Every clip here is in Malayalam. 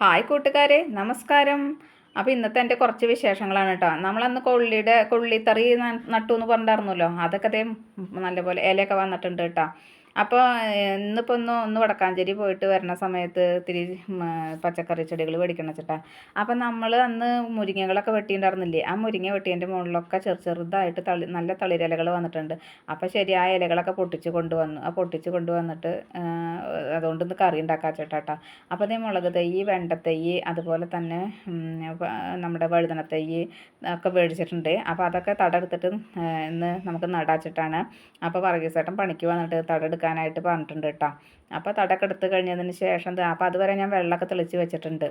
ഹായ് കൂട്ടുകാരെ നമസ്കാരം. അപ്പോൾ ഇന്നത്തെ എന്റെ കുറച്ച് വിശേഷങ്ങളാണ് കേട്ടോ. നമ്മളന്ന് കൊള്ളിയുടെ കൊള്ളിത്തറി നട്ടു എന്ന് പറഞ്ഞിട്ടുണ്ടായിരുന്നല്ലോ. അതൊക്കെ അതേ നല്ലപോലെ ഇലയൊക്കെ വന്നിട്ടുണ്ട് കേട്ടോ. അപ്പോൾ ഇന്നിപ്പോൾ ഒന്ന് ഒന്ന് വടക്കാഞ്ചേരി പോയിട്ട് വരണ സമയത്ത് ഇത്തിരി പച്ചക്കറി ചെടികൾ മേടിക്കണം ചേട്ടാ അപ്പം നമ്മൾ അന്ന് മുരിങ്ങകളൊക്കെ വെട്ടിയിട്ടുണ്ടായിരുന്നില്ലേ? ആ മുരിങ്ങ വെട്ടിയതിന്റെ മുകളിലൊക്കെ ചെറു ചെറുതായിട്ട് തളി നല്ല തളിരിലകൾ വന്നിട്ടുണ്ട്. അപ്പോൾ ശരി ആ ഇലകളൊക്കെ പൊട്ടിച്ച് കൊണ്ടുവന്നു. ആ പൊട്ടിച്ച് കൊണ്ടുവന്നിട്ട് അതുകൊണ്ട് ഇന്ന് കറി ഉണ്ടാക്കാം ചേട്ടാ അപ്പോൾ അതേ മുളക് തൈ വെണ്ടത്തൈ അതുപോലെ തന്നെ നമ്മുടെ വഴുതന വഴുതനത്തൈ ഒക്കെ മേടിച്ചിട്ടുണ്ട്. അപ്പോൾ അതൊക്കെ തടെടുത്തിട്ട് ഇന്ന് നമുക്ക് നടാച്ചിട്ടാണ് അപ്പോൾ വർഗീസേട്ടൻ പണിക്ക് വന്നിട്ട് തടെടുക്കാനായിട്ട് പറഞ്ഞിട്ടുണ്ട് കേട്ടോ. അപ്പോൾ തടൊക്കെ എടുത്ത് കഴിഞ്ഞതിന് ശേഷം അപ്പോൾ അതുവരെ ഞാൻ വെള്ളമൊക്കെ തെളിച്ച് വെച്ചിട്ടുണ്ട്.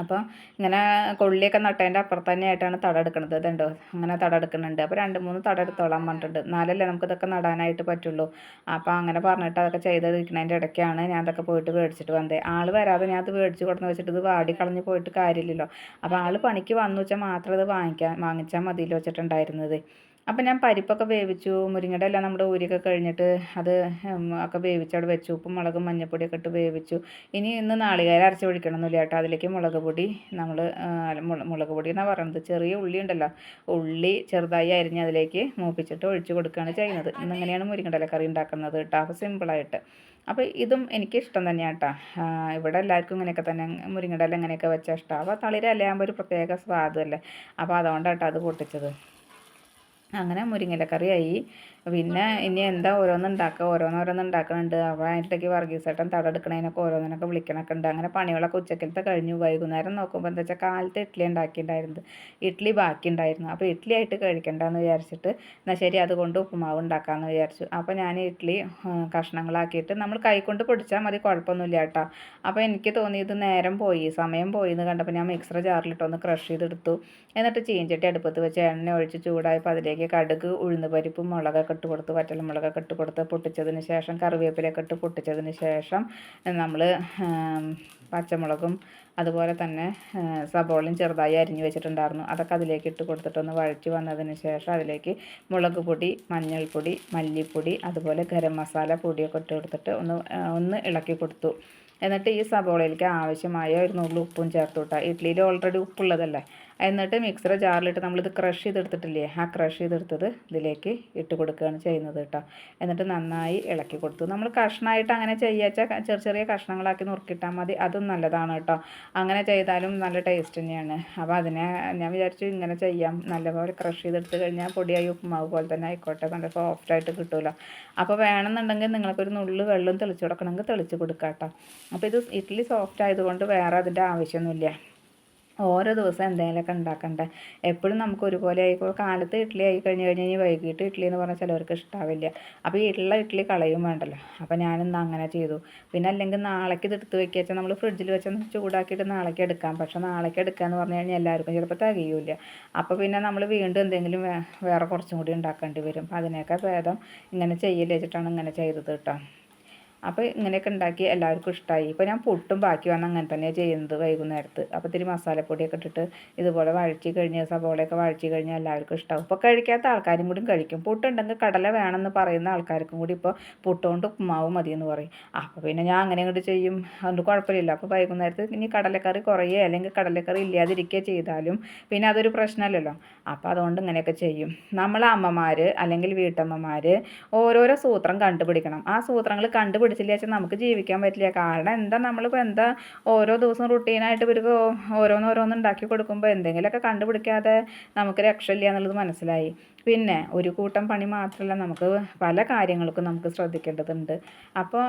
അപ്പോൾ ഇങ്ങനെ കൊള്ളിയൊക്കെ നട്ടതിന്റെ അപ്പുറത്ത് തന്നെയായിട്ടാണ് തട എടുക്കുന്നത് ഇതുണ്ടോ? അങ്ങനെ തട എടുക്കുന്നുണ്ട്. അപ്പോൾ രണ്ട് മൂന്ന് തട എടുത്തോളാൻ പറഞ്ഞിട്ടുണ്ട്. എന്നാലല്ലേ നമുക്ക് ഇതൊക്കെ നടാനായിട്ട് പറ്റുള്ളൂ. അപ്പോൾ അങ്ങനെ പറഞ്ഞിട്ട് അതൊക്കെ ചെയ്തിരിക്കുന്നതിന്റെ ഇടയ്ക്കാണ് ഞാൻ അതൊക്കെ പോയിട്ട് മേടിച്ചിട്ട് വന്നത് ആൾ വരാതെ ഞാൻ അത് മേടിച്ച് കൊടുന്ന് വെച്ചിട്ട് ഇത് വാടി കളഞ്ഞ് പോയിട്ട് കാര്യമില്ലല്ലോ. അപ്പോൾ ആൾ പണിക്ക് വന്നു വെച്ചാൽ മാത്രം ഇത് വാങ്ങിക്കാൻ വാങ്ങിച്ചാൽ മതിയിൽ വെച്ചിട്ടുണ്ടായിരുന്നത്. അപ്പം ഞാൻ പരിപ്പൊക്കെ വേവിച്ചു മുരിങ്ങയുടെ എല്ലാം നമ്മുടെ ഊരിയൊക്കെ കഴിഞ്ഞിട്ട് അത് ഒക്കെ വേവിച്ച് അവിടെ വെച്ചു. ഉപ്പും മുളകും മഞ്ഞൾപ്പൊടിയൊക്കെ ഇട്ട് വേവിച്ചു. ഇനി ഇന്ന് നാളികേരം അരച്ച് ഒഴിക്കണമെന്നില്ല കേട്ടോ. അതിലേക്ക് മുളക് പൊടി നമ്മൾ മുളക് പൊടി എന്നാണ് പറയുന്നത്? ചെറിയ ഉള്ളി ഉണ്ടല്ലോ. ഉള്ളി ചെറുതായി അരിഞ്ഞ് അതിലേക്ക് മൂപ്പിച്ചിട്ട് ഒഴിച്ച് കൊടുക്കുകയാണ് ചെയ്യുന്നത്. ഇന്നിങ്ങനെയാണ് മുരിങ്ങയുടെ കറി ഉണ്ടാക്കുന്നത് കേട്ടോ. അപ്പോൾ സിമ്പിളായിട്ട് അപ്പോൾ ഇതും എനിക്ക് ഇഷ്ടം തന്നെയാണ് കേട്ടോ. ഇവിടെ എല്ലാവർക്കും ഇങ്ങനെയൊക്കെ തന്നെ മുരിങ്ങയുടെ ഇല ഇങ്ങനെയൊക്കെ വെച്ചാൽ ഇഷ്ടമാണ് അപ്പോൾ തളിര ഇലയാകുമ്പോൾ ഒരു പ്രത്യേക സ്വാദല്ലേ? അപ്പോൾ അതുകൊണ്ടാണ് കേട്ടോ അത് പൊട്ടിച്ചത്. അങ്ങനെ മുരിങ്ങയിലക്കറിയായി പിന്നെ ഇനി എന്താ ഓരോന്ന് ഉണ്ടാക്കുക ഓരോന്നോരോന്ന് ഉണ്ടാക്കുന്നുണ്ട് അപ്പോൾ അതിന്റെക്ക് വർഗീസേട്ടൻ തടെടുക്കണതിനൊക്കെ ഓരോന്നിനൊക്കെ വിളിക്കണൊക്കെ ഉണ്ട് അങ്ങനെ പണികളൊക്കെ ഉച്ചക്കലത്തെ കഴിഞ്ഞു. വൈകുന്നേരം നോക്കുമ്പോൾ എന്താ വെച്ചാൽ കാലത്ത് ഇഡ്ഡലി ഉണ്ടാക്കിയിട്ടുണ്ടായിരുന്നത് ഇഡ്ഡലി ബാക്കി ഉണ്ടായിരുന്നു അപ്പോൾ ഇഡ്ഡലി ആയിട്ട് കഴിക്കണ്ടെന്ന് വിചാരിച്ചിട്ട് എന്നാൽ ശരി അതുകൊണ്ട് ഉപ്പുമാവ് ഉണ്ടാക്കാമെന്ന് വിചാരിച്ചു. അപ്പോൾ ഞാൻ ഇഡ്ഡലി കഷ്ണങ്ങളാക്കിയിട്ട് നമ്മൾ കൈകൊണ്ട് പൊടിച്ചാൽ മതി കുഴപ്പമൊന്നുമില്ല കേട്ടോ. അപ്പോൾ എനിക്ക് തോന്നി ഇത് നേരം പോയി സമയം പോയി എന്ന് കണ്ടപ്പോൾ ഞാൻ മിക്സർ ജാറിലിട്ടൊന്ന് ക്രഷ് ചെയ്തെടുത്തു. എന്നിട്ട് ചീഞ്ചട്ടി അടുപ്പത്ത് വെച്ച് എണ്ണ ഒഴിച്ച് ചൂടായപ്പോൾ അതിലേക്ക് കടുക് ഉഴുന്ന് പരിപ്പും മുളകൊക്കെ ഇട്ട് കൊടുത്ത് വറ്റൽമുളകൊക്കെ ഇട്ട് കൊടുത്ത് പൊട്ടിച്ചതിന് ശേഷം കറിവേപ്പിലൊക്കെ ഇട്ട് പൊട്ടിച്ചതിന് ശേഷം നമ്മൾ പച്ചമുളകും അതുപോലെ തന്നെ സബോളയും ചെറുതായി അരിഞ്ഞു വെച്ചിട്ടുണ്ടായിരുന്നു. അതൊക്കെ അതിലേക്ക് ഇട്ട് കൊടുത്തിട്ടൊന്ന് വഴറ്റി വന്നതിന് ശേഷം അതിലേക്ക് മുളക് പൊടി മഞ്ഞൾപ്പൊടി മല്ലിപ്പൊടി അതുപോലെ ഗരം മസാല പൊടിയൊക്കെ ഇട്ട് കൊടുത്തിട്ട് ഒന്ന് ഒന്ന് ഇളക്കി കൊടുത്തു. എന്നിട്ട് ഈ സബോളയിലേക്ക് ആവശ്യമായ ഒരു നുള്ളു ഉപ്പും ചേർത്ത് വിട്ടാൽ ഇഡ്ഡലിയിൽ ഓൾറെഡി ഉപ്പുള്ളതല്ലേ? എന്നിട്ട് മിക്സർ ജാറിലിട്ട് നമ്മളിത് ക്രഷ് ചെയ്തെടുത്തിട്ടില്ലേ? ആ ക്രഷ് ചെയ്തെടുത്തത് ഇതിലേക്ക് ഇട്ട് കൊടുക്കുകയാണ് ചെയ്യുന്നത് കേട്ടോ. എന്നിട്ട് നന്നായി ഇളക്കി കൊടുത്തു. നമ്മൾ കഷ്ണമായിട്ട് അങ്ങനെ ചെയ്യാച്ചാൽ ചെറിയ ചെറിയ കഷ്ണങ്ങളാക്കി നുറുക്കിയിട്ടാൽ മതി. അതും നല്ലതാണ് കേട്ടോ. അങ്ങനെ ചെയ്താലും നല്ല ടേസ്റ്റ് തന്നെയാണ്. അപ്പോൾ അതിനെ ഞാൻ വിചാരിച്ചു ഇങ്ങനെ ചെയ്യാം. നല്ലപോലെ ക്രഷ് ചെയ്തെടുത്ത് കഴിഞ്ഞാൽ പൊടിയായി ഉപ്പുമാവ് പോലെ തന്നെ ആയിക്കോട്ടെ. നല്ല സോഫ്റ്റായിട്ട് കിട്ടുമല്ലോ അപ്പോൾ വേണമെന്നുണ്ടെങ്കിൽ നിങ്ങൾക്കൊരു നുള്ളു വെള്ളം തെളിച്ച് കൊടുക്കണമെങ്കിൽ തെളിച്ച് കൊടുക്കാം കേട്ടോ അപ്പോൾ ഇത് ഇഡ്ഡലി സോഫ്റ്റ് ആയതുകൊണ്ട് വേറെ അതിന്റെ ആവശ്യമൊന്നുമില്ല. ഓരോ ദിവസം എന്തെങ്കിലുമൊക്കെ ഉണ്ടാക്കണ്ടേ? എപ്പോഴും നമുക്ക് ഒരുപോലെ ആയിക്കോ കാലത്ത് ഇഡ്ഡലി ആയി കഴിഞ്ഞ് കഴിഞ്ഞ് വൈകിട്ട് ഇഡ്ഡലി എന്ന് പറഞ്ഞാൽ ചിലവർക്ക് ഇഷ്ടാവില്ല. അപ്പോൾ ഈ ഉള്ള ഇഡ്ഡലി കളയും വേണ്ടല്ലോ. അപ്പോൾ ഞാനിന്ന് അങ്ങനെ ചെയ്തു. പിന്നെ അല്ലെങ്കിൽ നാളേക്ക് ഇത് എടുത്ത് വെക്കുക നമ്മൾ ഫ്രിഡ്ജിൽ വെച്ചൊന്ന് ചൂടാക്കിയിട്ട് നാളേക്ക് എടുക്കാം. പക്ഷേ നാളേക്ക് എടുക്കുക എന്ന് പറഞ്ഞു കഴിഞ്ഞാൽ എല്ലാവർക്കും ചിലപ്പോൾ തികയൂല അപ്പോൾ പിന്നെ നമ്മൾ വീണ്ടും എന്തെങ്കിലും വേറെ കുറച്ചും കൂടി ഉണ്ടാക്കേണ്ടി വരും. അതിനൊക്കെ ഭേദം ഇങ്ങനെ ചെയ്യൽ വെച്ചിട്ടാണ് ഇങ്ങനെ ചെയ്തത് കേട്ടോ. അപ്പോൾ ഇങ്ങനെയൊക്കെ ഉണ്ടാക്കി എല്ലാവർക്കും ഇഷ്ടമായി ഇപ്പോൾ ഞാൻ പുട്ടും ബാക്കി വന്ന് അങ്ങനെ തന്നെയാണ് ചെയ്യുന്നത് വൈകുന്നേരത്ത്. അപ്പോൾ ഇത്തിരി മസാലപ്പൊടിയൊക്കെ ഇട്ടിട്ട് ഇതുപോലെ വഴറ്റി കഴിഞ്ഞ് സവോളയൊക്കെ വഴറ്റി കഴിഞ്ഞാൽ എല്ലാവർക്കും ഇഷ്ടമാവും ഇപ്പോൾ കഴിക്കാത്ത ആൾക്കാരും കൂടി കഴിക്കും. പുട്ടുണ്ടെങ്കിൽ കടല വേണമെന്ന് പറയുന്ന ആൾക്കാർക്കും കൂടി ഇപ്പോൾ പുട്ടുകൊണ്ട് ഉപ്പുമാവ് മതി എന്ന് പറയും. അപ്പോൾ പിന്നെ ഞാൻ അങ്ങനെ അങ്ങോട്ട് ചെയ്യും. അതുകൊണ്ട് കുഴപ്പമില്ല അപ്പോൾ വൈകുന്നേരത്ത് ഇനി കടലക്കറി കുറയേ അല്ലെങ്കിൽ കടലക്കറി ഇല്ലാതിരിക്കുക ചെയ്താലും പിന്നെ അതൊരു പ്രശ്നമല്ലല്ലോ. അപ്പോൾ അതുകൊണ്ട് ഇങ്ങനെയൊക്കെ ചെയ്യും. നമ്മളെ അമ്മമാർ അല്ലെങ്കിൽ വീട്ടമ്മമാർ ഓരോരോ സൂത്രം കണ്ടുപിടിക്കണം. ആ സൂത്രങ്ങൾ കണ്ടുപിടിച്ചില്ല വെച്ചാൽ നമുക്ക് ജീവിക്കാൻ പറ്റില്ല. കാരണം എന്താ നമ്മളിപ്പോൾ എന്താ ഓരോ ദിവസവും റുട്ടീനായിട്ട് ഇവർക്ക് ഓരോന്നോരോന്ന് ഉണ്ടാക്കി കൊടുക്കുമ്പോൾ എന്തെങ്കിലുമൊക്കെ കണ്ടുപിടിക്കാതെ നമുക്ക് രക്ഷയില്ല എന്നുള്ളത് മനസ്സിലായി. പിന്നെ ഒരു കൂട്ടം പണി മാത്രമല്ല നമുക്ക് പല കാര്യങ്ങൾക്കും നമുക്ക് ശ്രദ്ധിക്കേണ്ടതുണ്ട്. അപ്പോൾ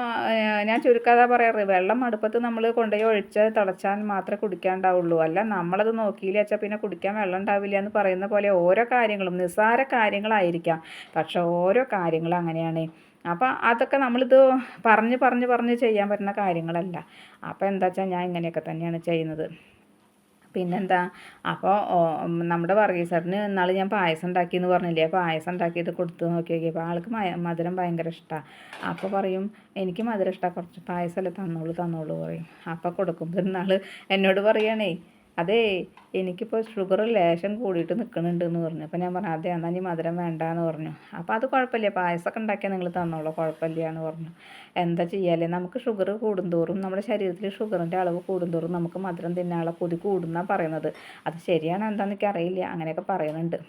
ഞാൻ ചുരുക്കാതെ പറയാറ്. വെള്ളം അടുപ്പത്ത് നമ്മൾ കൊണ്ടുപോയി ഒഴിച്ച് തിളച്ചാൽ മാത്രമേ കുടിക്കാണ്ടാവുള്ളൂ. അല്ല നമ്മളത് നോക്കിയില്ല വെച്ചാൽ പിന്നെ കുടിക്കാൻ വെള്ളം ഉണ്ടാവില്ല എന്ന് പറയുന്ന പോലെ ഓരോ കാര്യങ്ങളും നിസ്സാര കാര്യങ്ങളായിരിക്കാം. പക്ഷെ ഓരോ കാര്യങ്ങളും അങ്ങനെയാണ്. അപ്പോൾ അതൊക്കെ നമ്മളിത് പറഞ്ഞ് പറഞ്ഞ് പറഞ്ഞ് ചെയ്യാൻ പറ്റുന്ന കാര്യങ്ങളല്ല. അപ്പോൾ എന്താ വെച്ചാൽ ഞാൻ ഇങ്ങനെയൊക്കെ തന്നെയാണ് ചെയ്യുന്നത്. പിന്നെന്താ? അപ്പോൾ നമ്മുടെ വർഗീസറിന് ഇന്നാൾ ഞാൻ പായസം ഉണ്ടാക്കി എന്ന് പറഞ്ഞില്ലേ പായസം ഉണ്ടാക്കിയിട്ട് കൊടുത്തു നോക്കി നോക്കിയപ്പോൾ ആൾക്ക് മധുരം ഭയങ്കര ഇഷ്ടമാണ് അപ്പോൾ പറയും എനിക്ക് മധുരം ഇഷ്ടമാണ് കുറച്ച് പായസമല്ലേ തന്നോളൂ തന്നോളൂ പറയും. അപ്പോൾ കൊടുക്കുമ്പോൾ ഇന്നാൾ എന്നോട് പറയണേ അതേ എനിക്കിപ്പോൾ ഷുഗർ ലേശം കൂടിയിട്ട് നിൽക്കുന്നുണ്ട് എന്ന് പറഞ്ഞു. അപ്പോൾ ഞാൻ പറഞ്ഞു അതെ എന്നാൽ ഇനി മധുരം വേണ്ട എന്ന് പറഞ്ഞു. അപ്പോൾ അത് കുഴപ്പമില്ല പായസമൊക്കെ ഉണ്ടാക്കിയാൽ നിങ്ങൾ തന്നോളൂ കുഴപ്പമില്ല എന്ന് പറഞ്ഞു. എന്താ ചെയ്യാല്ലേ നമുക്ക് ഷുഗർ കൂടുന്തോറും നമ്മുടെ ശരീരത്തിൽ ഷുഗറിന്റെ അളവ് കൂടുന്തോറും നമുക്ക് മധുരം തിന്നാനുള്ള കൊതി കൂടുന്നാണ് പറയുന്നത്. അത് ശരിയാണ് എന്താണെന്ന് എനിക്കറിയില്ല അങ്ങനെയൊക്കെ പറയുന്നുണ്ട്.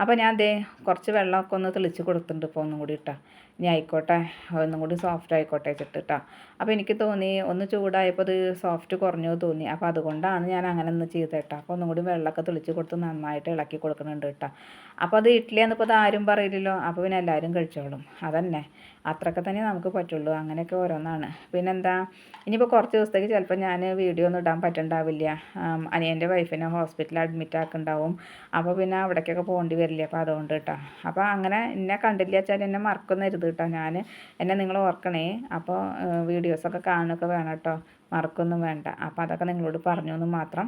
അപ്പോൾ ഞാൻ ദേ കുറച്ച് വെള്ളമൊക്കെ ഒന്ന് തെളിച്ച് കൊടുത്തിട്ടുണ്ട് ഇപ്പോൾ ഒന്നും കൂടി ഇട്ടാ. ഇനി ആയിക്കോട്ടെ ഒന്നും കൂടി സോഫ്റ്റ് ആയിക്കോട്ടെ വെച്ചിട്ട് അപ്പോൾ എനിക്ക് തോന്നി ഒന്ന് ചൂടായപ്പോൾ അത് സോഫ്റ്റ് കുറഞ്ഞു തോന്നി. അപ്പോൾ അതുകൊണ്ടാണ് ഞാൻ അങ്ങനെ ഒന്ന് ചെയ്തേട്ടാ. അപ്പോൾ ഒന്നും കൂടി വെള്ളമൊക്കെ തെളിച്ച് കൊടുത്ത് നന്നായിട്ട് ഇളക്കി കൊടുക്കുന്നുണ്ട് കേട്ടോ. അപ്പോൾ അത് ഇഡ്ഡലിയാന്ന് ഇപ്പോൾ അത് ആരും പറയില്ലല്ലോ. അപ്പോൾ പിന്നെ എല്ലാവരും കഴിച്ചോളും. അതന്നെ. അത്രയൊക്കെ തന്നെ നമുക്ക് പറ്റുള്ളൂ. അങ്ങനെയൊക്കെ ഓരോന്നാണ്. പിന്നെന്താ? ഇനിയിപ്പോൾ കുറച്ച് ദിവസത്തേക്ക് ചിലപ്പോൾ ഞാൻ വീഡിയോ ഒന്നും ഇടാൻ പറ്റുന്നുണ്ടാവില്ല അനിയന്റെ വൈഫിനെ ഹോസ്പിറ്റലിൽ അഡ്മിറ്റ് ആക്കുന്നുണ്ടാവും അപ്പോൾ പിന്നെ അവിടേക്കൊക്കെ പോകേണ്ടി വരില്ല? അപ്പോൾ അതുകൊണ്ട് കേട്ടോ അപ്പോൾ അങ്ങനെ എന്നെ കണ്ടില്ല വെച്ചാൽ എന്നെ മറക്കുന്നരുത് കേട്ടോ ഞാൻ എന്നെ നിങ്ങൾ ഓർക്കണേ. അപ്പോൾ വീഡിയോസൊക്കെ കാണുകയൊക്കെ വേണം കേട്ടോ മറക്കൊന്നും വേണ്ട. അപ്പോൾ അതൊക്കെ നിങ്ങളോട് പറഞ്ഞു എന്ന് മാത്രം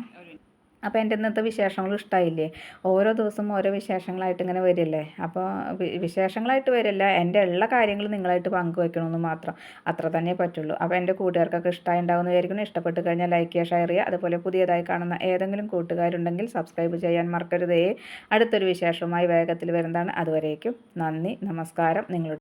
അപ്പോൾ എന്റെ ഇന്നത്തെ വിശേഷങ്ങൾ ഇഷ്ടമായില്ലേ ഓരോ ദിവസം ഓരോ വിശേഷങ്ങളായിട്ട് ഇങ്ങനെ വരില്ലേ? അപ്പോൾ വിശേഷങ്ങളായിട്ട് വരില്ല. എന്റെ എല്ലാ കാര്യങ്ങളും നിങ്ങളായിട്ട് പങ്കുവയ്ക്കണമെന്ന് മാത്രം. അത്ര തന്നെ പറ്റുള്ളൂ. അപ്പോൾ എന്റെ കൂട്ടുകാർക്കൊക്കെ ഇഷ്ടമായി ഉണ്ടാവുമെന്ന് വിചാരിക്കുന്നു. ഇഷ്ടപ്പെട്ട് കഴിഞ്ഞാൽ ലൈക്ക് ചെയ്യുക ഷെയർ ചെയ്യുക. അതുപോലെ പുതിയതായി കാണുന്ന ഏതെങ്കിലും കൂട്ടുകാരുണ്ടെങ്കിൽ സബ്സ്ക്രൈബ് ചെയ്യാൻ മറക്കരുതേ. അടുത്തൊരു വിശേഷവുമായി വേഗത്തിൽ വരുന്നതാണ്. അതുവരേക്കും നന്ദി നമസ്കാരം. നിങ്ങളുടെ